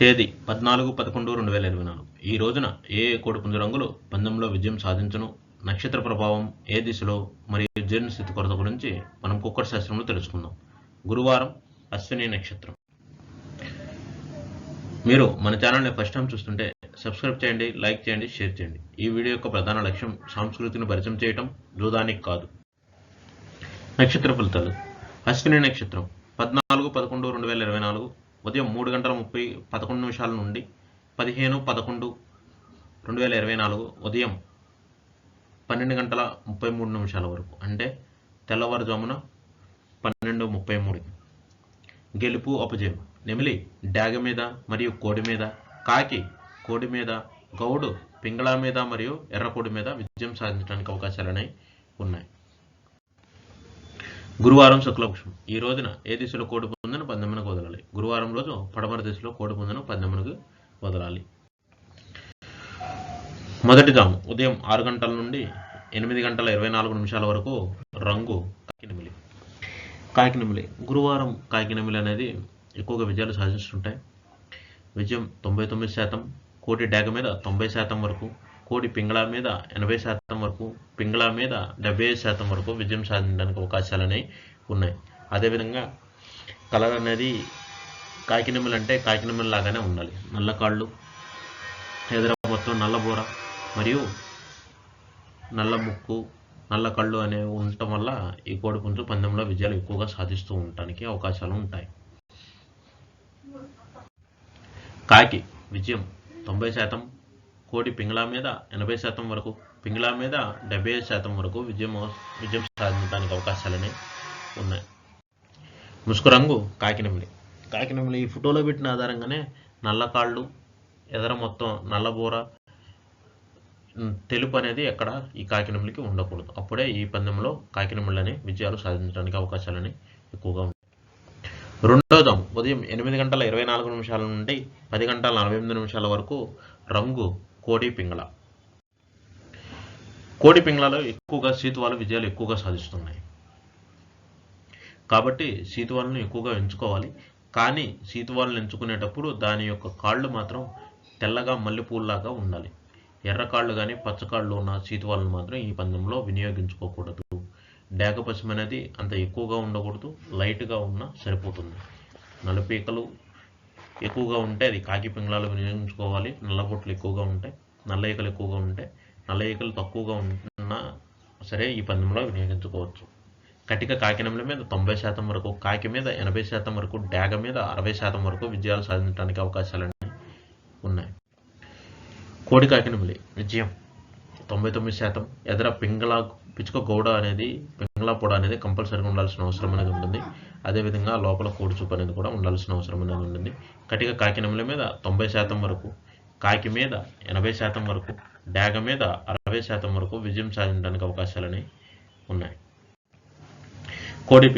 తేదీ పద్నాలుగు పదకొండు రెండు వేల ఇరవై నాలుగు. ఈ రోజున ఏ ఏ కోడిపుంజు రంగులు పందెంలో విజయం సాధించను నక్షత్ర ప్రభావం ఏ దిశలో మరియు జీర్ణస్థితి కొరత గురించి మనం కుక్కర్ శాస్త్రంలో తెలుసుకుందాం. గురువారం అశ్విని నక్షత్రం. మీరు మన ఛానల్ని ఫస్ట్ టైం చూస్తుంటే సబ్స్క్రైబ్ చేయండి లైక్ చేయండి షేర్ చేయండి. ఈ వీడియో యొక్క ప్రధాన లక్ష్యం సంస్కృతిని పరిచయం చేయటం జూదానికి కాదు. నక్షత్ర ఫలితాలు. అశ్విని నక్షత్రం. పద్నాలుగు పదకొండు రెండు వేల ఇరవై నాలుగు ఉదయం మూడు గంటల ముప్పై పదకొండు నిమిషాల నుండి పదిహేను పదకొండు రెండు వేల ఇరవై నాలుగు ఉదయం పన్నెండు గంటల ముప్పై మూడు నిమిషాల వరకు అంటే తెల్లవారుజామున పన్నెండు ముప్పై మూడు. గెలుపు అపజయం. నెమిలి డాగ మీద మరియు కోడి మీద కాకి కోడి మీద గౌడు పింగళ మీద మరియు ఎర్రకోడి మీద విజయం సాధించడానికి అవకాశాలు ఉన్నాయి. గురువారం శుక్లపక్షం. ఈ రోజున ఏ దిశలో కోడి పొందిన పంతొమ్మిది గురువారం రోజు పడమర దిశలో కోడి పుంజను వదలాలి. మొదటి జాము ఉదయం ఆరు గంటల నుండి ఎనిమిది గంటల ఇరవై నాలుగు నిమిషాల వరకు రంగు కాకినమిలి. కాకినమిలి గురువారం కాకినమిలి అనేది ఎక్కువగా విజయాలు సాధిస్తుంటాయి విజయం తొంభై తొమ్మిది శాతం కోటి డాగ మీద తొంభై శాతం వరకు కోడి పింగళ మీద ఎనభై శాతం వరకు పింగళ మీద డెబ్బై ఐదు శాతం వరకు విజయం సాధించడానికి అవకాశాలు అనేవి ఉన్నాయి. అదేవిధంగా కలర్ అనేది కాకినెమ్మలు అంటే కాకినెమ్మలు లాగానే ఉండాలి. నల్ల కాళ్ళు హైదరాబాద్లో నల్లబోర మరియు నల్ల ముక్కు నల్ల కళ్ళు అనేవి ఉండటం వల్ల ఈ కోడి పుంజు పందెంలో విజయాలు ఎక్కువగా సాధిస్తూ ఉండటానికి అవకాశాలు ఉంటాయి. కాకి విజయం తొంభై శాతం కోడి పింగళా మీద ఎనభై శాతం వరకు పింగళా మీద డెబ్బై ఐదు శాతం వరకు విజయం విజయం సాధించడానికి అవకాశాలనే ఉన్నాయి. ముసుకు రంగు కాకినెమిలి ఈ ఫోటోలో పెట్టిన ఆధారంగానే నల్ల కాళ్ళు ఎదర మొత్తం నల్లబోర తెలుపు అనేది ఎక్కడ ఈ కాకినములకి ఉండకూడదు. అప్పుడే ఈ పందెంలో కాకినములని విజయాలు సాధించడానికి అవకాశాలని ఎక్కువగా ఉంటాయి. రెండో ఉదయం ఎనిమిది గంటల ఇరవై నాలుగు నిమిషాల నుండి పది గంటల నలభై ఎనిమిది నిమిషాల వరకు రంగు కోడి పింగళ. కోడి పింగళలో ఎక్కువగా సీతువాలు విజయాలు ఎక్కువగా సాధిస్తున్నాయి. కాబట్టి సీతువాలను ఎక్కువగా ఎంచుకోవాలి. కానీ సీతువాలను ఎంచుకునేటప్పుడు దాని యొక్క కాళ్ళు మాత్రం తెల్లగా మల్లెపూల్లాగా ఉండాలి. ఎర్ర కాళ్ళు కానీ పచ్చకాళ్ళు ఉన్న సీతువాలను మాత్రం ఈ పందెంలో వినియోగించుకోకూడదు. డేగ పశ్చిమ అనేది అంత ఎక్కువగా ఉండకూడదు. లైట్గా ఉన్నా సరిపోతుంది. నలుపీకలు ఎక్కువగా ఉంటే అది కాకి పింగళాలు వినియోగించుకోవాలి. నల్లబొట్లు ఎక్కువగా ఉంటాయి. నల్ల ఈకలు ఎక్కువగా ఉంటాయి నల్ల ఈకలు తక్కువగా ఉన్నా సరే ఈ పందెంలో వినియోగించుకోవచ్చు. కటిక కాకినముల మీద తొంభై శాతం వరకు కాకి మీద ఎనభై శాతం వరకు డాగ మీద అరవై శాతం వరకు విజయాలు సాధించడానికి అవకాశాలు ఉన్నాయి. కోడి కాకినములి విజయం. తొంభై తొమ్మిది శాతం. ఎదర పింగళ పిచ్చుక గౌడ అనేది పింగళ పొడ అనేది కంపల్సరీగా ఉండాల్సిన అవసరం అనేది ఉంటుంది. అదేవిధంగా లోపల కోడి చూపు అనేది కూడా ఉండాల్సిన అవసరం అనేది ఉంటుంది. కటిక కాకినముల మీద తొంభై శాతం వరకు కాకి మీద ఎనభై శాతం వరకు డాగ మీద అరవై శాతం వరకు విజయం సాధించడానికి అవకాశాలని ఉన్నాయి. కోడి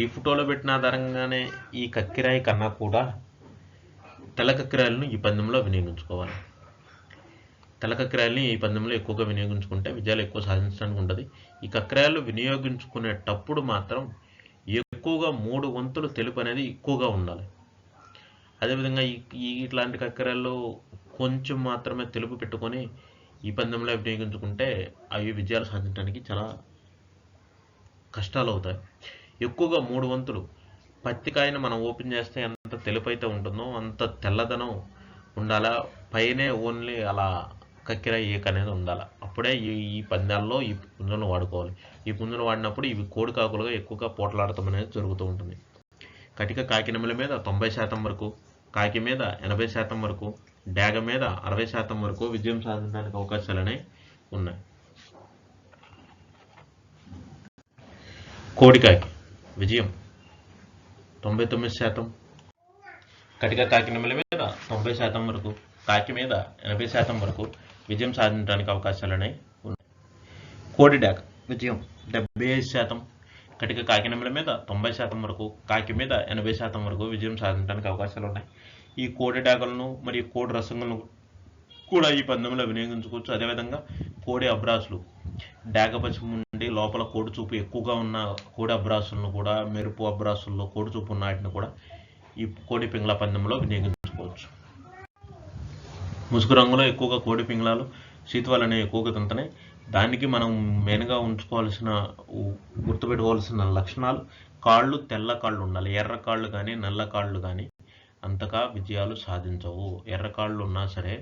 ఈ ఫోటోలో పెట్టిన ఆధారంగానే ఈ కక్కిరాయి కన్నా కూడా తెల్ల కక్కిరాయలను ఈ పందెంలో వినియోగించుకోవాలి. తెల్ల కక్కిరాయల్ని ఈ పందెంలో ఎక్కువగా వినియోగించుకుంటే విజయాలు ఎక్కువ సాధించడానికి ఉంటుంది. ఈ కక్కిరాయలు వినియోగించుకునేటప్పుడు మాత్రం ఎక్కువగా మూడు వంతులు తెలుపు అనేది ఎక్కువగా ఉండాలి. అదేవిధంగా ఈ ఈ ఇట్లాంటి కక్కెరల్లో కొంచెం మాత్రమే తెలుపు పెట్టుకొని ఈ పందెంలో వినియోగించుకుంటే అవి విజయాలు సాధించడానికి చాలా కష్టాలు అవుతాయి ఎక్కువగా మూడు వంతులు పత్తికాయను మనం ఓపెన్ చేస్తే ఎంత తెలుపు అయితే ఉంటుందో అంత తెల్లదనం ఉండాలా? పైనే ఓన్లీ అలా కక్కెర ఏక అనేది ఉండాలి? అప్పుడే ఈ ఈ పందాల్లో ఈ పుంజులను వాడుకోవాలి. ఈ పుంజును వాడినప్పుడు ఇవి కోడి కాకులుగా ఎక్కువగా పోట్లాడటం అనేది జరుగుతూ ఉంటుంది. కటిక కాకినముల మీద తొంభై శాతం వరకు కాకి మీద ఎనభై శాతం వరకు డాగ మీద అరవై శాతం వరకు విజయం సాధించడానికి అవకాశాలు అనేవి ఉన్నాయి. కోడికాకి. విజయం. తొంభై తొమ్మిది శాతం. కటిక కాకినెమ్మల మీద తొంభై శాతం వరకు కాకి మీద ఎనభై శాతం వరకు విజయం సాధించడానికి అవకాశాలు అనేవి ఉన్నాయి కోడి డాక్ విజయం డెబ్బై ఐదు శాతం. కటిక కాకినెమ్మల మీద తొంభై శాతం వరకు కాకి మీద ఎనభై శాతం వరకు విజయం సాధించడానికి అవకాశాలు ఉన్నాయి ఈ కోడి డాగలను మరియు కోడి రసంగులను కూడా ఈ పందెంలో వినియోగించుకోవచ్చు. అదేవిధంగా కోడి అబ్రాసులు డాగ పశ్చిమ నుండి లోపల కోడి చూపు ఎక్కువగా ఉన్న కోడి అబ్రాసులను కూడా మెరుపు అబ్రాసుల్లో కోడి చూపు ఉన్న వాటిని కూడా ఈ కోడి పింగళ పందెంలో వినియోగించుకోవచ్చు. ముసుగు రంగులో ఎక్కువగా కోడి పింగళాలు శీతవాలు అనేవి ఎక్కువగా తింటున్నాయి. దానికి మనం మెయిన్గా ఉంచుకోవాల్సిన గుర్తుపెట్టుకోవాల్సిన లక్షణాలు కాళ్ళు తెల్ల కాళ్ళు ఉండాలి. ఎర్ర కాళ్ళు కానీ నల్ల కాళ్ళు కానీ అంతగా విజయాలు సాధించవు. ఎర్ర కాళ్ళు ఉన్నా సరే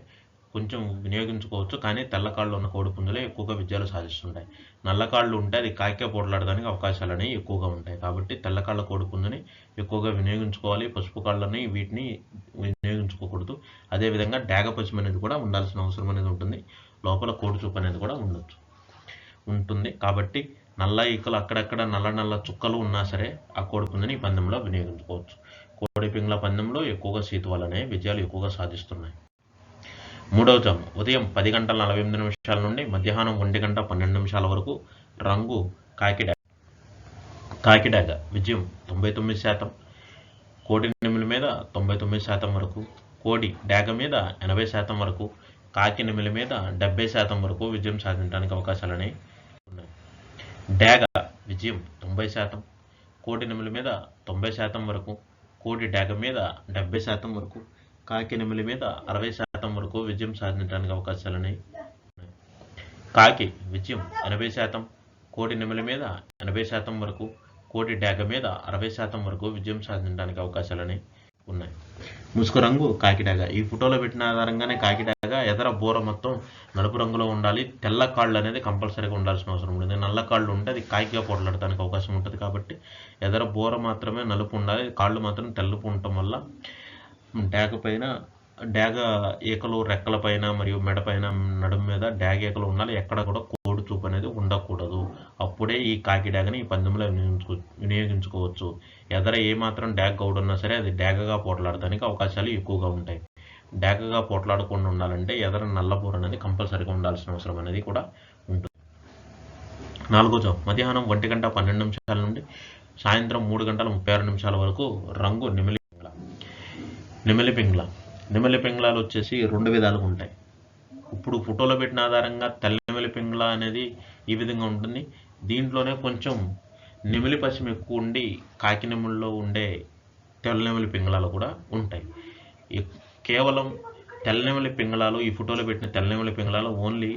కొంచెం వినియోగించుకోవచ్చు కానీ తెల్ల కాళ్ళు ఉన్న కోడిపుంజులే ఎక్కువగా విజయాలు సాధిస్తుంటాయి. నల్ల కాళ్ళు ఉంటే అది కాకే పోట్లాడడానికి అవకాశాలు అనేవి ఎక్కువగా ఉంటాయి. కాబట్టి తెల్ల కాళ్ళ ఎక్కువగా వినియోగించుకోవాలి. పసుపు కాళ్ళని వీటిని వినియోగించుకోకూడదు. అదేవిధంగా డాగ పసుపు అనేది కూడా ఉండాల్సిన అవసరం అనేది ఉంటుంది. లోపల కోడి చూపు అనేది కూడా ఉండొచ్చు. ఉంటుంది. కాబట్టి నల్ల ఈకలు అక్కడక్కడ నల్ల నల్ల చుక్కలు ఉన్నా సరే ఆ కోడిపుంజుని ఈ పందెంలో వినియోగించుకోవచ్చు. కోడి పింగ్ల పందెంలో ఎక్కువగా సీతువాలనే విజయాలు ఎక్కువగా సాధిస్తున్నాయి. మూడవ జాము. ఉదయం పది గంటల నలభై ఎనిమిది నిమిషాల నుండి మధ్యాహ్నం ఒంటి గంట పన్నెండు నిమిషాల వరకు రంగు కాకిడా కాకిడాగ విజయం తొంభై తొమ్మిది శాతం. కోడి నిమిల మీద తొంభై తొమ్మిది శాతం వరకు. కోడి డాగ మీద ఎనభై శాతం వరకు. కాకి నిమిల మీద డెబ్బై శాతం వరకు విజయం సాధించడానికి అవకాశాలని ఉన్నాయి. డాగ విజయం తొంభై శాతం. కోడి నిమిల మీద తొంభై శాతం వరకు. కోడి డాగ మీద డెబ్బై శాతం వరకు. కాకి నిమిల మీద అరవై శాతం శాతం వరకు విజయం సాధించడానికి అవకాశాలని ఉన్నాయి. కాకి విజయం ఎనభై శాతం. కోడి నిమిల మీద ఎనభై శాతం వరకు కోడి డాగ మీద అరవై శాతం వరకు విజయం సాధించడానికి అవకాశాలని ఉన్నాయి. ముసుగు రంగు కాకిడాగ ఈ ఫోటోలో పెట్టిన ఆధారంగానే కాకిడాగ ఎదర బోర మొత్తం నలుపు రంగులో ఉండాలి. తెల్ల కాళ్ళు అనేది కంపల్సరీగా ఉండాల్సిన అవసరం ఉంటుంది నల్ల కాళ్ళు ఉంటే అది కాకిగా పోట్లాడటానికి అవకాశం ఉంటుంది కాబట్టి ఎదర బోర మాత్రమే నలుపు ఉండాలి. కాళ్ళు మాత్రం తెల్లుపు ఉండటం వల్ల డాగ పైన డాగ ఈకలు రెక్కల పైన మరియు మెడ పైన నడుము మీద డాగ ఈకలు ఉండాలి. ఎక్కడ కూడా కోడి చూపు అనేది ఉండకూడదు. అప్పుడే ఈ కాకి డాగని ఈ పందెంలో వినియోగించుకో వినియోగించుకోవచ్చు. ఎదర ఏ మాత్రం డాగ్ గౌడ్ ఉన్నా సరే అది డాగగా పోట్లాడడానికి అవకాశాలు ఎక్కువగా ఉంటాయి. డాగగా పోట్లాడకుండా ఉండాలంటే ఎదర నల్లబూర అనేది కంపల్సరీగా ఉండాల్సిన అవసరం అనేది కూడా ఉంటుంది. నాలుగో జాబ్. మధ్యాహ్నం ఒంటి గంట పన్నెండు నిమిషాల నుండి సాయంత్రం మూడు గంటల ముప్పై ఆరు నిమిషాల వరకు రంగు నిమిలి పింగ్ల. నిమిలి పింగ్ల. నెమలి పింగళాలు వచ్చేసి రెండు విధాలుగా ఉంటాయి. ఇప్పుడు ఫోటోలో పెట్టిన ఆధారంగా తెల్ల నెమలి పింగళ అనేది ఈ విధంగా ఉంటుంది. దీంట్లోనే కొంచెం నెమిలి పశ్చిమ ఎక్కువ ఉండి కాకి నెమిలిలో ఉండే తెల్ల నెమలి పింగళాలు కూడా ఉంటాయి. కేవలం తెల్ల నెమలి పింగళాలు ఈ ఫోటోలో పెట్టిన తెల్ల నెమలి పింగళాలు ఓన్లీ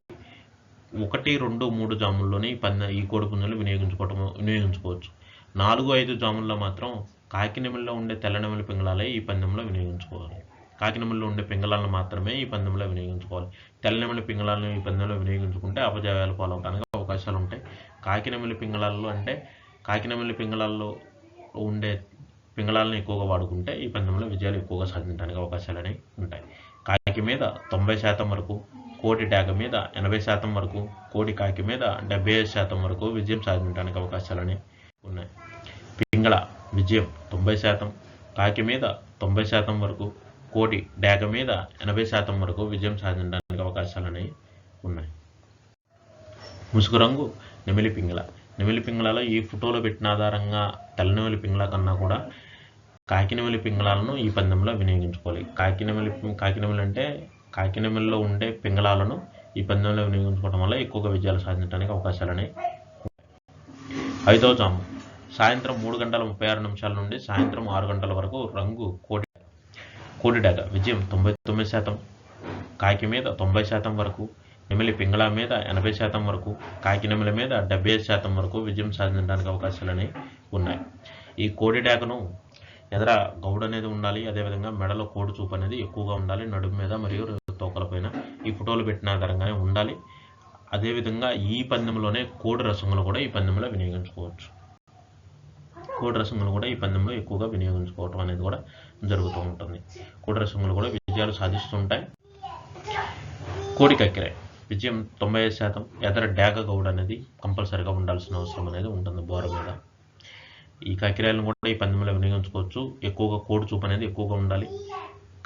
ఒకటి రెండు మూడు జాముల్లోనే ఈ పంద ఈ కోడి పుంజులు వినియోగించుకోవటం వినియోగించుకోవచ్చు. నాలుగు ఐదు జాముల్లో మాత్రం కాకినెమిల్లో ఉండే తెల్లనెమిలి పింగళాలే ఈ పందెంలో వినియోగించుకోవాలి. కాకినెమిల్లో ఉండే పింగళాలను మాత్రమే ఈ పందెంలో వినియోగించుకోవాలి. తెల్లనెమిలి పింగళాలను ఈ పందెంలో వినియోగించుకుంటే అపజయాలు పాలవడానికి అవకాశాలు ఉంటాయి కాకినెమిలి పింగళాల్లో అంటే కాకినెమిలి పింగళాల్లో ఉండే పింగళాలను ఎక్కువగా వాడుకుంటే ఈ పందెంలో విజయాలు ఎక్కువగా సాధించడానికి అవకాశాలు అనేవి ఉంటాయి. కాకి మీద తొంభై శాతం వరకు కోటి డాగ మీద ఎనభై శాతం వరకు కోడి కాకి మీద డెబ్బై ఐదు శాతం వరకు విజయం సాధించడానికి అవకాశాలని ఉన్నాయి. పింగళ విజయం తొంభై శాతం కాకి మీద తొంభై శాతం వరకు కోటి డాగ మీద ఎనభై శాతం వరకు విజయం సాధించడానికి అవకాశాలని ఉన్నాయి. ముసుగు రంగు నెమిలి పింగళ. నెమిలి పింగళలో ఈ ఫోటోలో పెట్టిన ఆధారంగా తెల్లనెమిలి పింగళ కన్నా కూడా కాకినెమిలి పింగళాలను ఈ పందెంలో వినియోగించుకోవాలి. కాకినెమిలి కాకినెమిలి అంటే కాకినెమిలిలో ఉండే పింగళాలను ఈ పందెంలో వినియోగించుకోవడం వల్ల ఎక్కువగా విజయాలు సాధించడానికి అవకాశాలని ఐదవ జాము. సాయంత్రం మూడు గంటల ముప్పై ఆరు నిమిషాల నుండి సాయంత్రం ఆరు గంటల వరకు రంగు కోటి కోడి విజయం తొంభై తొమ్మిది శాతం కాకి మీద తొంభై శాతం వరకు నెమిలి పింగళ మీద ఎనభై శాతం వరకు కాకి నెమిలి మీద డెబ్బై ఐదు శాతం వరకు విజయం సాధించడానికి అవకాశాలని ఉన్నాయి. ఈ కోడి డాగను ఎదర గౌడ్ అనేది ఉండాలి అదేవిధంగా మెడలో కోడి చూపు అనేది ఎక్కువగా ఉండాలి నడుము మీద మరియు తోకలపైన ఈ ఫోటోలు పెట్టిన ఆధారంగానే ఉండాలి. అదేవిధంగా ఈ పందెంలోనే కోడి రసములు కూడా ఈ పందెంలో వినియోగించుకోవచ్చు. కోడి రసములు కూడా ఈ పందెంలో ఎక్కువగా వినియోగించుకోవటం అనేది కూడా జరుగుతూ ఉంటుంది. కోడి రసములు కూడా విజయాలు సాధిస్తుంటాయి. కోడి కక్కెర. విజయం తొంభై ఐదు శాతం. ఎదర డ్యాగ గౌడ్ అనేది కంపల్సరీగా ఉండాల్సిన అవసరం అనేది ఉంటుంది బోర మీద. ఈ కాకిరాయలను కూడా ఈ పందెంలో వినియోగించుకోవచ్చు. ఎక్కువగా కోడి చూపు అనేది ఎక్కువగా ఉండాలి.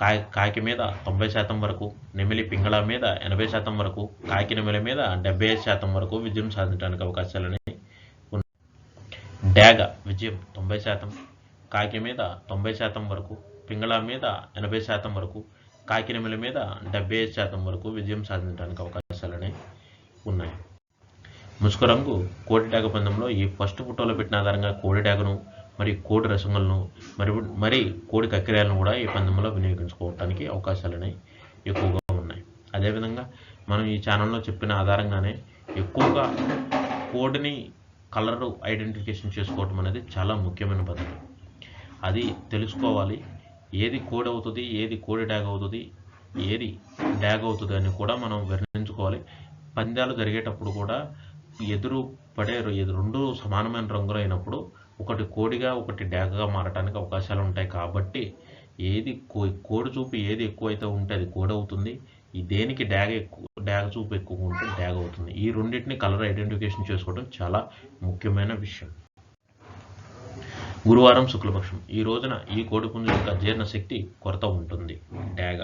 కాయ కాకి మీద తొంభై శాతం వరకు నెమిలి పింగళ మీద ఎనభై శాతం వరకు కాకి నెమిలి మీద డెబ్బై ఐదు శాతం వరకు విజయం సాధించడానికి అవకాశాలు డాగ విజయం తొంభై శాతం. కాకి మీద తొంభై శాతం వరకు పింగళ మీద ఎనభై శాతం వరకు కాకినమిల మీద డెబ్బై ఐదు శాతం వరకు విజయం సాధించడానికి అవకాశాలని ఉన్నాయి. ముసుకు రంగు కోడి డాగ పందెంలో ఈ ఫస్ట్ ఫోటోలో పెట్టిన ఆధారంగా కోడి డాగను మరియు కోడి రసములను మరి మరి కోడి కక్కిరాలను కూడా ఈ పందెంలో వినియోగించుకోవడానికి అవకాశాలని ఎక్కువగా ఉన్నాయి. అదేవిధంగా మనం ఈ ఛానల్లో చెప్పిన ఆధారంగానే ఎక్కువగా కోడిని కలర్ ఐడెంటిఫికేషన్ చేసుకోవటం అనేది చాలా ముఖ్యమైన పద్ధతి. అది తెలుసుకోవాలి. ఏది కోడ్ అవుతుంది ఏది కోడి డ్యాగ్ అవుతుంది ఏది డ్యాగ్ అవుతుంది అని కూడా మనం వర్ణించుకోవాలి పందాలు జరిగేటప్పుడు కూడా ఎదురు పడే ఎదు- రెండు సమానమైన రంగులు అయినప్పుడు ఒకటి కోడిగా ఒకటి డ్యాగ్గా మారడానికి అవకాశాలు ఉంటాయి. కాబట్టి ఏది కో కోడి చూపు ఏది ఎక్కువైతే ఉంటే అది కోడి అవుతుంది. ఈ దేనికి డ్యాగ్ ఎక్కువ డ్యాగ్ చూపు ఎక్కువ ఉంటే డ్యాగ్ అవుతుంది. ఈ రెండింటిని కలర్ ఐడెంటిఫికేషన్ చేసుకోవడం చాలా ముఖ్యమైన విషయం. గురువారం శుక్లపక్షం. ఈ రోజున ఈ కోడిపుంజు యొక్క జీర్ణశక్తి కొరత ఉంటుంది. డ్యాగ